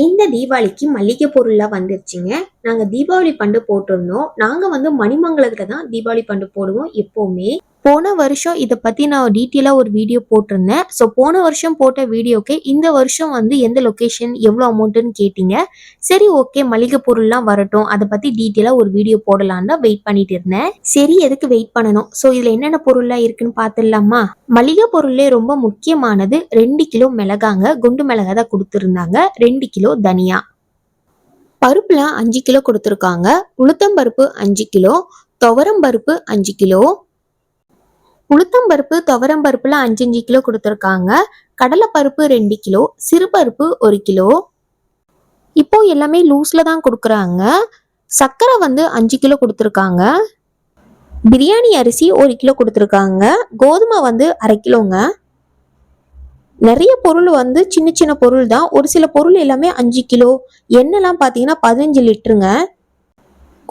இந்த தீபாவளிக்கு மளிகை பொருள்லாம் வந்துருச்சுங்க. நாங்க தீபாவளி பண்டு போட்டிருந்தோம். நாங்க வந்து மணிமங்கலத்துல தான் தீபாவளி பண்டு போடுவோம் எப்போவுமே. போன வருஷம் இதை பற்றி நான் டீட்டெயிலாக ஒரு வீடியோ போட்டிருந்தேன். ஸோ போன வருஷம் போட்ட வீடியோக்கு இந்த வருஷம் வந்து எந்த லொக்கேஷன் எவ்வளோ அமௌண்ட்டுன்னு கேட்டீங்க. சரி ஓகே மளிகை பொருள்லாம் வரட்டும். அதை பற்றி டீட்டெயிலாக ஒரு வீடியோ போடலான்னு தான் வெயிட் பண்ணிட்டு இருந்தேன். சரி எதுக்கு வெயிட் பண்ணணும்? ஸோ இதில் என்னென்ன பொருள்லாம் இருக்குன்னு பார்த்துடலாமா? மளிகை பொருள்லே ரொம்ப முக்கியமானது ரெண்டு கிலோ மிளகாங்க. குண்டு மிளகா தான் கொடுத்துருந்தாங்க. ரெண்டு கிலோ தனியா. பருப்புலாம் அஞ்சு கிலோ கொடுத்துருக்காங்க. உளுத்தம்பருப்பு அஞ்சு கிலோ துவரம் பருப்பு அஞ்சு கிலோ உளுத்தம்பருப்பு துவரம்பருப்புல அஞ்சு அஞ்சு கிலோ கொடுத்துருக்காங்க. கடலைப்பருப்பு ரெண்டு கிலோ சிறுபருப்பு ஒரு கிலோ. இப்போ எல்லாமே லூஸ்ல தான் கொடுக்குறாங்க. சர்க்கரை வந்து அஞ்சு கிலோ கொடுத்துருக்காங்க. பிரியாணி அரிசி ஒரு கிலோ கொடுத்துருக்காங்க. கோதுமை வந்து அரை கிலோங்க. நிறைய பொருள் வந்து சின்ன சின்ன பொருள் தான். ஒரு சில பொருள் எல்லாமே அஞ்சு கிலோ. எண்ணெய்லாம் பார்த்தீங்கன்னா பதினஞ்சு லிட்டருங்க.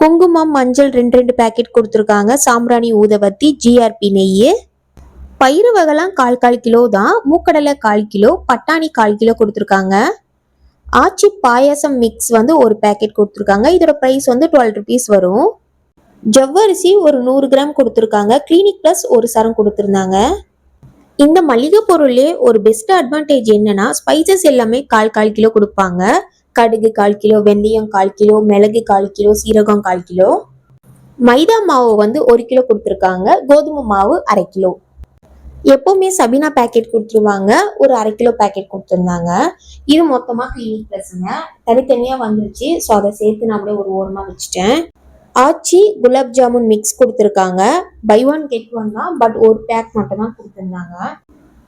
குங்குமம் மஞ்சள் ரெண்டு ரெண்டு பேக்கெட் கொடுத்துருக்காங்க. சாம்பிராணி ஊதவத்தி ஜிஆர்பி நெய். பயிறு வகைலாம் கால் கால் கிலோ தான். மூக்கடலை கால் கிலோ பட்டாணி கால் கிலோ கொடுத்துருக்காங்க. ஆச்சி பாயாசம் மிக்ஸ் வந்து ஒரு பேக்கெட் கொடுத்துருக்காங்க. இதோட ப்ரைஸ் வந்து டுவெல் ருபீஸ் வரும். ஜவ்வரிசி ஒரு நூறு கிராம் கொடுத்துருக்காங்க. கிளினிக் ப்ளஸ் ஒரு சரம் கொடுத்துருந்தாங்க. இந்த மளிகை பொருளே ஒரு பெஸ்ட் அட்வான்டேஜ் என்னன்னா ஸ்பைசஸ் எல்லாமே கால் கால் கிலோ கொடுப்பாங்க. கடுகு கால் கிலோ வெந்தயம் கால் கிலோ மிளகு கால் கிலோ சீரகம் கால் கிலோ. மைதா மாவு வந்து ஒரு கிலோ கொடுத்துருக்காங்க. கோதுமை மாவு அரை கிலோ. எப்போவுமே சபினா பேக்கெட் கொடுத்துருவாங்க. ஒரு அரை கிலோ பேக்கெட் கொடுத்துருந்தாங்க. இது மொத்தமாக கிளினிக் ப்ளஸ்ங்க தனித்தனியாக வந்துருச்சு. ஸோ அதை சேர்த்து நான் அப்படியே ஒரு ஓரமாக வச்சுட்டேன். ஆச்சி குலாப் ஜாமுன் மிக்ஸ் கொடுத்துருக்காங்க. பை ஒன் கெட் ஒன் தான். பட் ஒரு பேக் மட்டும் தான் கொடுத்துருந்தாங்க.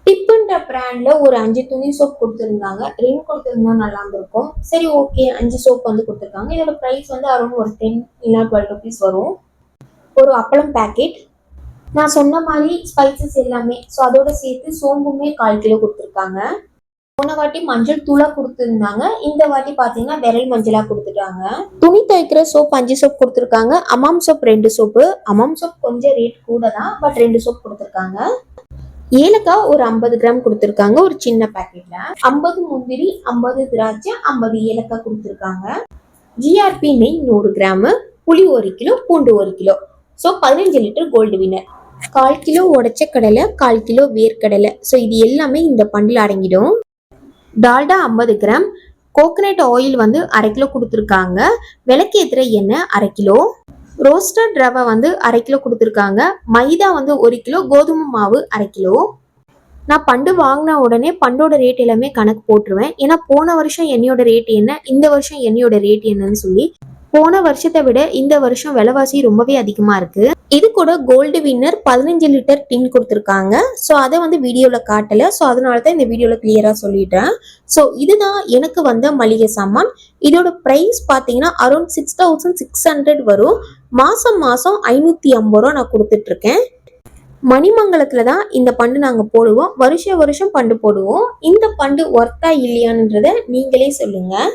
டிப்புன்ற பிராண்டில் ஒரு அஞ்சு துணி சோப் கொடுத்துருந்தாங்க. ரெண்டு கொடுத்துருந்தா நல்லா இருந்திருக்கும் சரி ஓகே அஞ்சு சோப் வந்து கொடுத்துருக்காங்க. இதோட ப்ரைஸ் வந்து அரௌண்ட் ஒரு டென் இல்லை டுவெல் ருபீஸ் வரும். ஒரு அப்பளம் பேக்கெட் நான் சொன்ன மாதிரி ஸ்பைசஸ் எல்லாமே ஸோ அதோட சேர்த்து சோம்புமே கால் கிலோ கொடுத்துருக்காங்க. போன வாட்டி மஞ்சள் தூளாக கொடுத்துருந்தாங்க. இந்த வாட்டி பார்த்தீங்கன்னா விரல் மஞ்சளாக கொடுத்துட்டாங்க. துணி துவைக்கிற சோப் அஞ்சு சோப் கொடுத்துருக்காங்க. அமாம் சோப் ரெண்டு சோப்பு அமாம் சோப் கொஞ்சம் ரேட் கூட தான் பட் ரெண்டு சோப் கொடுத்துருக்காங்க. ஏலக்காய் ஒரு ஐம்பது கிராம் கொடுத்துருக்காங்க ஒரு சின்ன பேக்கெட்ல ஐம்பது முந்திரி ஐம்பது திராட்சை ஐம்பது ஏலக்காய் கொடுத்துருக்காங்க. ஜிஆர்பி நெய் நூறு கிராம் புளி ஒரு கிலோ பூண்டு ஒரு கிலோ. ஸோ பதினஞ்சு லிட்டர் கோல்டு வினர் கால் கிலோ உடச்ச கடலை கால் கிலோ வேர்க்கடலை. ஸோ இது எல்லாமே இந்த பண்டில் அடங்கிடும். டால்டா ஐம்பது கிராம் கோகனட் ஆயில் வந்து அரை கிலோ கொடுத்துருக்காங்க. விளக்கேற்றுற எண்ணெய் அரை கிலோ. ரோஸ்டட் ரவை வந்து அரை கிலோ கொடுத்துருக்காங்க. மைதா வந்து ஒரு கிலோ கோதுமை மாவு அரை கிலோ. நான் பண்டு வாங்கின உடனே பண்டோட ரேட் எல்லாமே கணக்கு போட்டுருவேன். ஏன்னா போன வருஷம் என்னையோட ரேட் என்ன இந்த வருஷம் என்னையோட ரேட் என்னன்னு சொல்லி போன வருஷத்தை விட இந்த வருஷம் விலைவாசி ரொம்பவே அதிகமாக இருக்குது இது கூட கோல்டு வின்னர் பதினஞ்சு லிட்டர் டின் கொடுத்துருக்காங்க. ஸோ அதை வந்து வீடியோவில் காட்டலை. ஸோ அதனால தான் இந்த வீடியோவில் கிளியராக சொல்லிடுறேன் ஸோ இதுதான் எனக்கு வந்த மளிகை சாமான். இதோட ப்ரைஸ் பார்த்தீங்கன்னா around six thousand six hundred வரும். மாதம் மாதம் ஐநூற்றி ஐம்பது ரூபா நான் கொடுத்துட்ருக்கேன். மணிமங்கலத்தில் தான் இந்த பண்டு நாங்கள் போடுவோம். வருஷ வருஷம் பண்டு போடுவோம். இந்த பண்டு ஒர்த்தா இல்லையான்றதை நீங்களே சொல்லுங்கள்